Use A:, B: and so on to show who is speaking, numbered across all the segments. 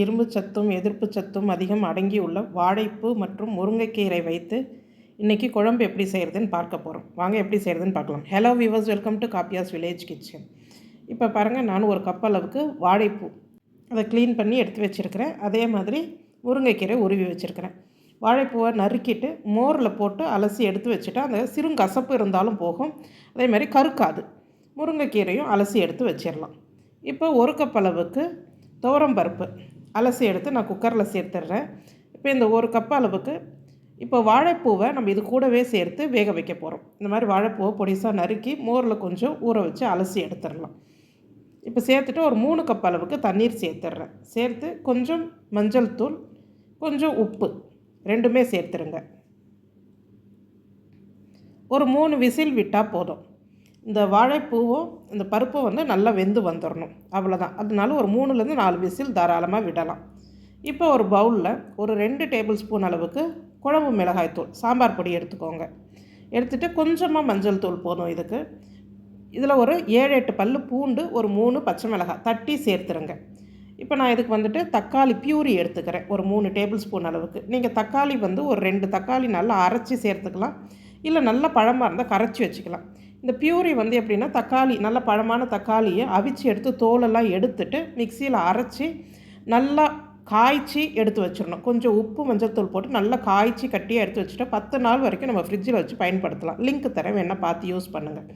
A: இரும்பு சத்தும் எதிர்ப்பு சத்தும் அதிகம் அடங்கியுள்ள வாழைப்பூ மற்றும் முருங்கைக்கீரை வைத்து இன்றைக்கி குழம்பு எப்படி செய்கிறதுன்னு பார்க்க போகிறோம் வாங்க எப்படி செய்கிறதுன்னு பார்க்கலாம். Hello viewers welcome to Kappiyas village kitchen இப்போ பாருங்கள் நான் ஒரு கப் அளவுக்கு வாழைப்பூ அதை க்ளீன் பண்ணி எடுத்து வச்சுருக்கிறேன். அதே மாதிரி முருங்கைக்கீரை உருவி வச்சுருக்கிறேன். வாழைப்பூவை நறுக்கிட்டு மோரில் போட்டு அலசி எடுத்து வச்சுட்டா அந்த சிறுங்கசப்பு இருந்தாலும் போகும். அதே மாதிரி கருக்காது. முருங்கைக்கீரையும் அலசி எடுத்து வச்சிடலாம் இப்போ ஒரு கப் அளவுக்கு துவரம் பருப்பு. அலசி எடுத்து நான் குக்கரில் சேர்த்துட்றேன். இப்போ இந்த ஒரு கப் அளவுக்கு இப்போ வாழைப்பூவை நம்ம இது கூடவே சேர்த்து வேக வைக்க போகிறோம். இந்த மாதிரி வாழைப்பூவை பொடிசாக நறுக்கி மோரில் கொஞ்சம் ஊற வச்சு அலசி எடுத்துடலாம். இப்போ சேர்த்துட்டு ஒரு மூணு கப் அளவுக்கு தண்ணீர் சேர்த்துட்றேன். சேர்த்து கொஞ்சம் மஞ்சள் தூள் கொஞ்சம் உப்பு ரெண்டுமே சேர்த்துருங்க ஒரு மூணு விசில் விட்டால் போதும். இந்த வாழைப்பூவும் இந்த பருப்பும் வந்து நல்லா வெந்து வந்துடணும் அவ்வளோதான் அதனால ஒரு மூணுலேருந்து நாலு விசில் தாராளமாக விடலாம். இப்போ ஒரு பவுலில் ஒரு ரெண்டு டேபிள் ஸ்பூன் அளவுக்கு குழம்பு மிளகாய்த்தூள் சாம்பார் பொடி எடுத்துக்கோங்க. எடுத்துகிட்டு கொஞ்சமாக மஞ்சள் தூள் போதும் இதுக்கு. இதில் ஒரு ஏழு எட்டு பல் பூண்டு ஒரு மூணு பச்சை மிளகாய் தட்டி சேர்த்துருங்க. இப்போ நான் இதுக்கு வந்துட்டு தக்காளி பியூரி எடுத்துக்கிறேன் ஒரு மூணு டேபிள் ஸ்பூன் அளவுக்கு. நீங்கள் தக்காளி வந்து ஒரு ரெண்டு தக்காளி நல்லா அரைச்சி சேர்த்துக்கலாம். இல்லை நல்ல பழமாக இருந்தால் கரைச்சி வச்சுக்கலாம். இந்த பியூரி வந்து எப்படின்னா தக்காளி நல்ல பழமான தக்காளியை அவிச்சு எடுத்து தோலெல்லாம் எடுத்துட்டு மிக்சியில் அரைச்சி நல்லா காய்ச்சி எடுத்து வச்சிடணும். கொஞ்சம் உப்பு மஞ்சள் தூள் போட்டு நல்லா காய்ச்சி கட்டியாக எடுத்து வச்சுட்டு பத்து நாள் வரைக்கும் நம்ம ஃப்ரிட்ஜில் வச்சு பயன்படுத்தலாம். லிங்க் தரேன் வேணால் பார்த்து யூஸ் பண்ணுங்கள்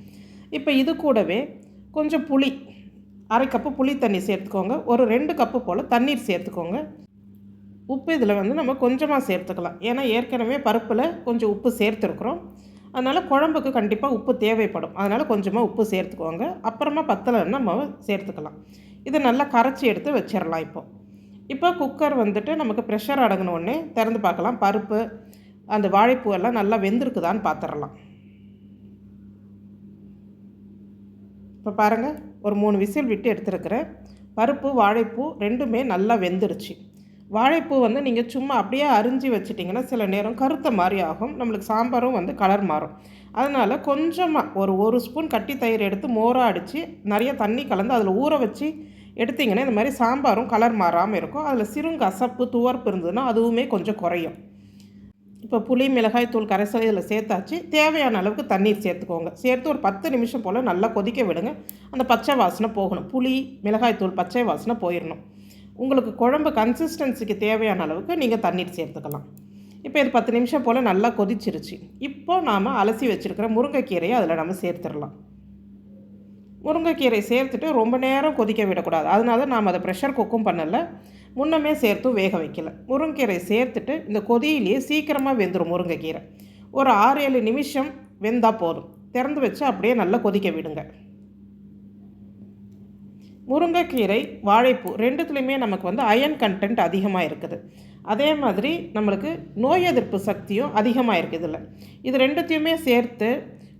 A: இப்போ இது கூடவே கொஞ்சம் புளி அரை கப்பு புளி தண்ணி சேர்த்துக்கோங்க. ஒரு ரெண்டு கப்பு போல் தண்ணீர் சேர்த்துக்கோங்க. உப்பு இதில் வந்து நம்ம கொஞ்சமாக சேர்த்துக்கலாம். ஏன்னா ஏற்கனவே பருப்பில் கொஞ்சம் உப்பு சேர்த்துருக்குறோம். அதனால் குழம்புக்கு கண்டிப்பாக உப்பு தேவைப்படும். அதனால் கொஞ்சமாக உப்பு சேர்த்துக்கோங்க. அப்புறமா பத்தலைன்னா நம்ம சேர்த்துக்கலாம். இதை நல்லா கரைச்சி எடுத்து வச்சிடலாம் இப்போ. இப்போ குக்கர் வந்துட்டு நமக்கு ப்ரெஷர் அடங்கினோடனே திறந்து பார்க்கலாம். பருப்பு அந்த வாழைப்பூ எல்லாம் நல்லா வெந்திருக்குதான்னு பார்த்துடலாம் இப்போ பாருங்கள் ஒரு மூணு விசில் விட்டு எடுத்துருக்கிறேன். பருப்பு வாழைப்பூ ரெண்டுமே நல்லா வெந்துருச்சு. வாழைப்பூ வந்து நீங்கள் சும்மா அப்படியே அரிஞ்சு வச்சிட்டிங்கன்னா சில நேரம் கருத்த மாதிரி ஆகும். நம்மளுக்கு சாம்பாரும் வந்து கலர் மாறும். அதனால் கொஞ்சமாக ஒரு ஒரு ஸ்பூன் கட்டி தயிர் எடுத்து மோராக அடித்து நிறைய தண்ணி கலந்து அதில் ஊற வச்சு எடுத்திங்கன்னா இந்த மாதிரி சாம்பாரும் கலர் மாறாமல் இருக்கும். அதில் சிறுங்கசப்பு துவர்ப்பு இருந்ததுன்னா அதுவுமே கொஞ்சம் குறையும். இப்போ புளி மிளகாய் தூள் கரைசல் இதில் சேர்த்தாச்சு. தேவையான அளவுக்கு தண்ணீர் சேர்த்துக்கோங்க. சேர்த்து ஒரு பத்து நிமிஷம் போல் நல்லா கொதிக்க விடுங்க. அந்த பச்சை வாசனை போகணும். புளி மிளகாய் தூள் பச்சை வாசனை போயிடணும் உங்களுக்கு குழம்பு கன்சிஸ்டன்சிக்கு தேவையான அளவுக்கு நீங்கள் தண்ணீர் சேர்த்துக்கலாம். இப்போ இது பத்து நிமிஷம் போல் நல்லா கொதிச்சிருச்சு. இப்போது நாம் அலசி வச்சுருக்கிற முருங்கைக்கீரையை அதில் நம்ம சேர்த்துடலாம். முருங்கைக்கீரை சேர்த்துட்டு ரொம்ப நேரம் கொதிக்க விடக்கூடாது. அதனால நாம் அதை ப்ரெஷர் குக்கும் பண்ணலை. முன்னமே சேர்த்தும் வேக வைக்கல. முருங்கைக்கீரை சேர்த்துட்டு இந்த கொதியிலேயே சீக்கிரமாக வெந்துடும் முருங்கைக்கீரை. ஒரு ஆறு ஏழு நிமிஷம் வெந்தால் போதும். திறந்து வச்சு அப்படியே நல்லா கொதிக்க விடுங்க. முருங்கைக்கீரை வாழைப்பூ ரெண்டுத்துலேயுமே நமக்கு வந்து அயன் கண்டென்ட் அதிகமாக இருக்குது. அதே மாதிரி நம்மளுக்கு நோய் எதிர்ப்பு சக்தியும் அதிகமாக இருக்குது இதில். இது ரெண்டுத்தையுமே சேர்த்து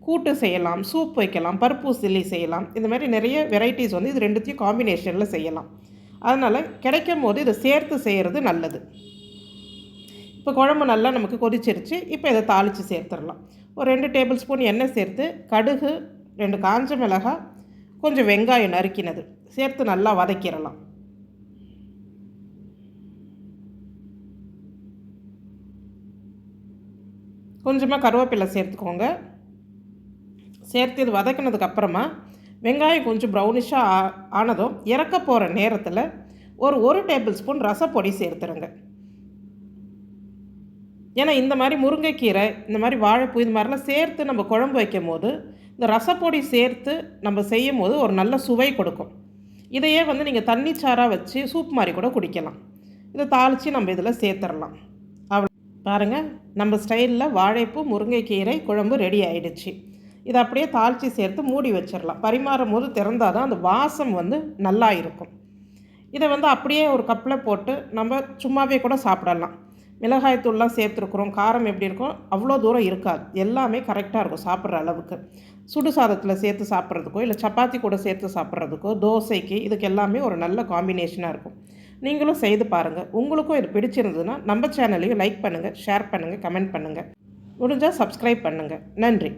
A: கூட்டு செய்யலாம் சூப் வைக்கலாம் பருப்பு சில்லி செய்யலாம். இந்த மாதிரி நிறைய வெரைட்டிஸ் வந்து இது ரெண்டுத்தையும் காம்பினேஷனில் செய்யலாம். அதனால் கிடைக்கும் போது இதை சேர்த்து செய்கிறது நல்லது. இப்போ குழம்பு நல்லா நமக்கு கொதிச்சிருச்சு இப்போ இதை தாளித்து சேர்த்துடலாம். ஒரு ரெண்டு டேபிள் ஸ்பூன் எண்ணெய் சேர்த்து கடுகு ரெண்டு காஞ்ச மிளகாய் கொஞ்சம் வெங்காயம் நறுக்கினது. சேர்த்து நல்லா வதக்கிடலாம். கொஞ்சமாக கருவேப்பிலை சேர்த்துக்கோங்க. சேர்த்து இது வதக்கினதுக்கப்புறமா வெங்காயம் கொஞ்சம் ப்ரௌனிஷாக ஆனதும் இறக்க போகிற நேரத்தில் ஒரு ஒரு டேபிள் ஸ்பூன் ரசப்பொடி சேர்த்துருங்க. ஏன்னா இந்த மாதிரி முருங்கைக்கீரை இந்த மாதிரி வாழைப்பூ இது மாதிரிலாம் சேர்த்து நம்ம குழம்பு வைக்கும் போது இந்த ரசப்பொடி சேர்த்து நம்ம செய்யும் போது ஒரு நல்ல சுவை கொடுக்கும். இதையே வந்து நீங்கள் தண்ணி சாராக வச்சு சூப் மாதிரி கூட குடிக்கலாம். இதை தாளித்து நம்ம இதில் சேர்த்துடலாம். அவ்வளோ பாருங்கள் நம்ம ஸ்டைலில் வாழைப்பூ முருங்கைக்கீரை குழம்பு ரெடி ஆகிடுச்சு இதை அப்படியே தாளித்து சேர்த்து மூடி வச்சிடலாம். பரிமாறும் போது திறந்தால் தான் அந்த வாசம் வந்து நல்லா இருக்கும். இதை வந்து அப்படியே ஒரு கப்பில் போட்டு நம்ம சும்மாவே கூட சாப்பிடலாம். மிளகாய் தூள்லாம் சேர்த்துருக்குறோம். காரம் எப்படி இருக்கும் அவ்வளோ தூரம் இருக்காது. எல்லாமே கரெக்டாக இருக்கும் சாப்பிட்ற அளவுக்கு. சுடு சாதத்தில் சேர்த்து சாப்பிட்றதுக்கோ இல்லை சப்பாத்தி கூட சேர்த்து சாப்பிட்றதுக்கோ தோசைக்கு இதுக்கு எல்லாமே ஒரு நல்ல காம்பினேஷனாக இருக்கும். நீங்களும் செய்து பாருங்கள் உங்களுக்கும் இது பிடிச்சிருந்ததுன்னா நம்ம சேனலையும் லைக் பண்ணுங்கள் ஷேர் பண்ணுங்கள் கமெண்ட் பண்ணுங்கள் முடிஞ்சால் சப்ஸ்கிரைப் பண்ணுங்கள் நன்றி.